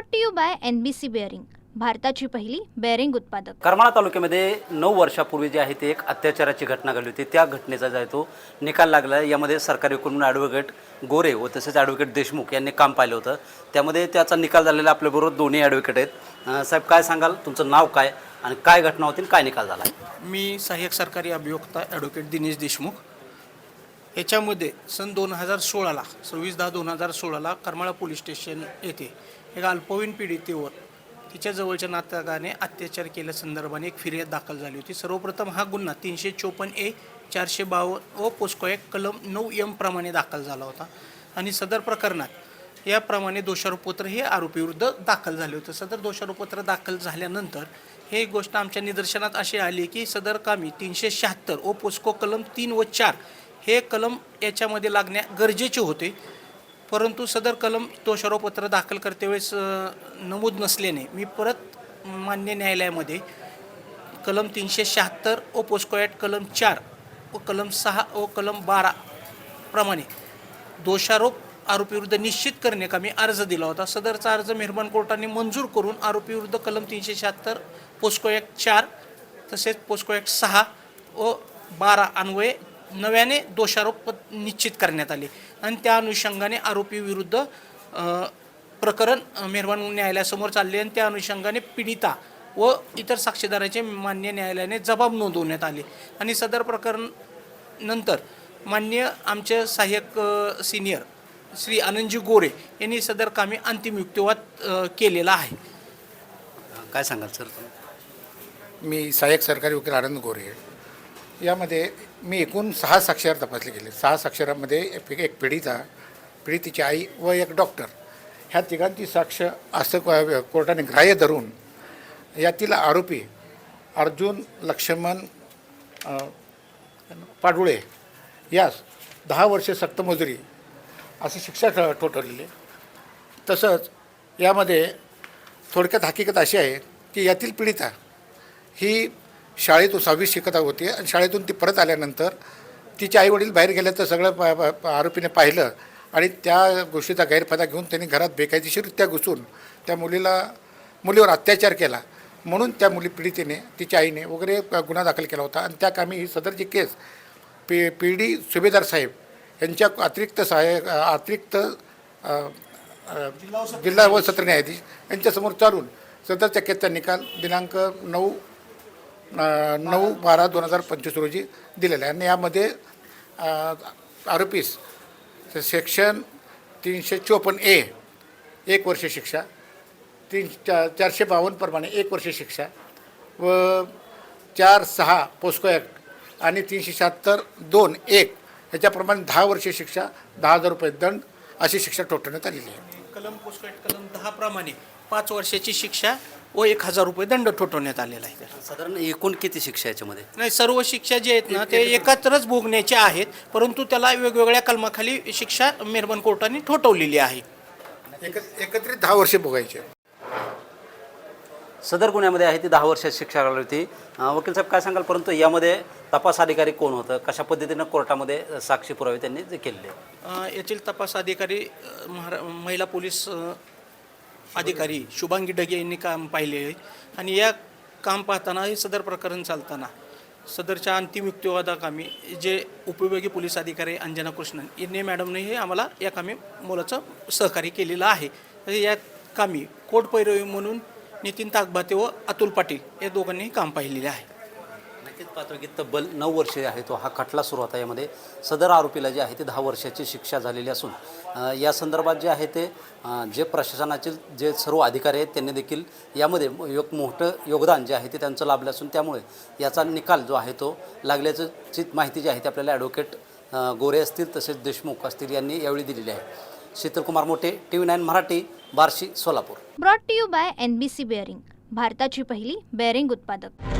Brought to you by N B C bearing भारताची पहिली bearing उत्पादक. करमाळा तालुक्यामध्ये नऊ वर्षापूर्वी जी आहे ती एक अत्याचाराची घटना घडली होती. त्या घटनेचा जो आहे तो निकाल लागला. यामध्ये सरकारी हुकूम ॲडव्होकेट गोरे व तसेच ॲडव्होकेट देशमुख यांनी काम पाहिलं होतं. त्यामध्ये त्याचा निकाल झालेला आपल्याबरोबर दोन्ही ॲडव्होकेट आहेत. साहेब काय सांगाल? तुमचं नाव काय आणि काय घटना होती आणि काय निकाल झाला? मी सहाय्यक सरकारी अभियोक्ता ॲडव्होकेट दिनेश देशमुख. याच्यामध्ये सन दोन हजार सोळाला सव्वीस दहा दोन हजार सोळाला करमाळा पोलीस स्टेशन येथे एका अल्पवयीन पीडितेवर तिच्या जवळच्या नातकाने अत्याचार केल्यासंदर्भाने एक फिर्याद दाखल झाली होती. सर्वप्रथम हा गुन्हा तीनशे चोपन्न ए चारशे बावन्न व पोस्को एक कलम नऊ एम प्रमाणे दाखल झाला होता. आणि सदर प्रकरणात याप्रमाणे दोषारोपपत्र हे आरोपीविरुद्ध दाखल झाले होते. सदर दोषारोपपत्र दाखल झाल्यानंतर हे गोष्ट आमच्या निदर्शनात अशी आली की सदर कामी तीनशे शहात्तर ओ पोस्को कलम तीन व चार हे कलम याच्यामध्ये लागण्या गरजेचे होते. परंतु सदर कलम दोषारोपपत्र दाखल करते वेळेस नमूद नसल्याने मी परत मान्य न्यायालयामध्ये कलम तीनशे शहात्तर ओ पोस्को कलम चार व कलम सहा व कलम बारा प्रमाणे दोषारोप आरोपीविरुद्ध निश्चित करणे का मी अर्ज दिला होता. सदरचा अर्ज मेहरबान कोर्टाने मंजूर करून आरोपीविरुद्ध कलम तीनशे शहात्तर पोस्को ॲक्ट चार तसेच पोस्को ॲक्ट सहा व बारा अन्वये नव्याने दोषारोप निश्चित करण्यात आले. आणि त्या अनुषंगाने आरोपीविरुद्ध अ, प्रकरण मेहरबान न्यायालयासमोर चालले आणि त्या अनुषंगाने पीडिता व इतर साक्षीदाराचे मान्य न्यायालयाने जबाब नोंदवण्यात आले. आणि सदर प्रकरण नंतर मान्य आमचे सहाय्यक सिनियर श्री आनंदजी गोरे यांनी सदर कामे अंतिम युक्तिवाद केलेला आहे. काय सांगाल सर? तुम्ही मी सहाय्यक सरकारी वकील आनंद गोरे यामध्ये मी एकूण सहा साक्षर तपासले गेले. सहा साक्षरामध्ये एक पीडिता पीडितेची आई व एक डॉक्टर. ह्या तिघांची साक्ष असं कोर्टाने ग्राह्य धरून यातील आरोपी अर्जुन लक्ष्मण पाडुळे यास दहा वर्षे सक्तमजुरी अशी शिक्षा ठ ठोठवलेली. तसंच यामध्ये थोडक्यात हकीकत अशी आहे की यातील पीडिता ही शाळेतून सहावी शिकत होती आणि शाळेतून ती परत आल्यानंतर तिचे आईवडील बाहेर गेले तर सगळं प- आरोपीने पाहिलं आणि त्या गोष्टीचा गैरफायदा घेऊन त्यांनी घरात बेकायदेशीररित्या घुसून त्या मुलीला मुलीवर अत्याचार केला. म्हणून त्या मुली पीडितेने तिच्या आईने वगैरे गुन्हा दाखल केला होता. आणि त्या कामी ही सदरची केस पी पी डी सुभेदार साहेब यांच्या अतिरिक्त सहाय्यक अतिरिक्त जिल्हा व सत्र न्यायाधीश यांच्यासमोर चालून सदरच्या केसचा निकाल दिनांक नऊ नऊ बारा दोन हजार पंचवीस रोजी दिलेलं आहे. आणि यामध्ये आरोपीस सेक्शन तीनशे चोपन्न ए एक वर्ष शिक्षा तीन चा चारशे बावन्नप्रमाणे एक वर्ष शिक्षा व चार सहा पोस्को ॲक्ट आणि तीनशे शहात्तर दोन एक ह्याच्याप्रमाणे दहा वर्ष शिक्षा दहा हजार रुपये दंड अशी शिक्षा ठोठवण्यात आलेली आहे. कलम पोस्को ॲक्ट कलम दहा प्रमाणे पाच वर्षाची शिक्षा व एक हजार रुपये दंड ठोठवण्यात आलेला आहे. त्याला. साधारण एकूण किती शिक्षा याच्यामध्ये? नाही सर्व शिक्षा जे आहेत ना ते एकत्रच भोगण्याचे आहेत परंतु त्याला वेगवेगळ्या कलमाखाली शिक्षा मेहरबान कोर्टाने ठोठवलेली आहे. एक एकत्रित दहा वर्षे भोगायचे. सदर गुन्ह्यामध्ये आहे ती दहा वर्षाची शिक्षा लागली होती. अं, वकील साहेब काय सांगाल? परंतु यामध्ये तपास अधिकारी कोण होतं? कशा पद्धतीनं कोर्टामध्ये साक्षी पुरावे त्यांनी जे केलेले? अ, येथील तपास अधिकारी अ, महारा महिला पोलीस अ, अधिकारी शुभांगी डगे यांनी काम पाहिले आहे. आणि या काम पाहताना हे सदर प्रकरण चालताना सदरच्या अंतिम युक्तिवादाकामी जे उपयोगी पोलीस अधिकारी अंजना कृष्णन यांनी मॅडमने हे आम्हाला या कामी मोलाचं सहकार्य केलेलं आहे. या कामी कोटपैरवी म्हणून नितीन ताकबाते व अतुल पाटील या दोघांनीही काम पाहिलेले आहे. नक्कीच पाहतो की तब्बल नऊ वर्षे आहे तो हा खटला सुरू होता. यामध्ये सदर आरोपीला जे आहे ते दहा वर्षाची शिक्षा झालेली असून या संदर्भात जे आहे ते जे प्रशासनाचे जे सर्व अधिकारी आहेत त्यांनी देखील यामध्ये एक मोठं योगदान जे आहे ते त्यांचं लाभलं असून त्यामुळे याचा निकाल जो आहे तो लागल्याचं माहिती जी आहे ती आपल्याला ॲडव्होकेट गोरे असतील तसेच देशमुख असतील यांनी यावेळी दिलेली आहे. Sheetalkumar Mothe T V nine Marathi Barshi Solapur. Brought to you by N B C bearing भारताची पहिली बेअरिंग उत्पादक.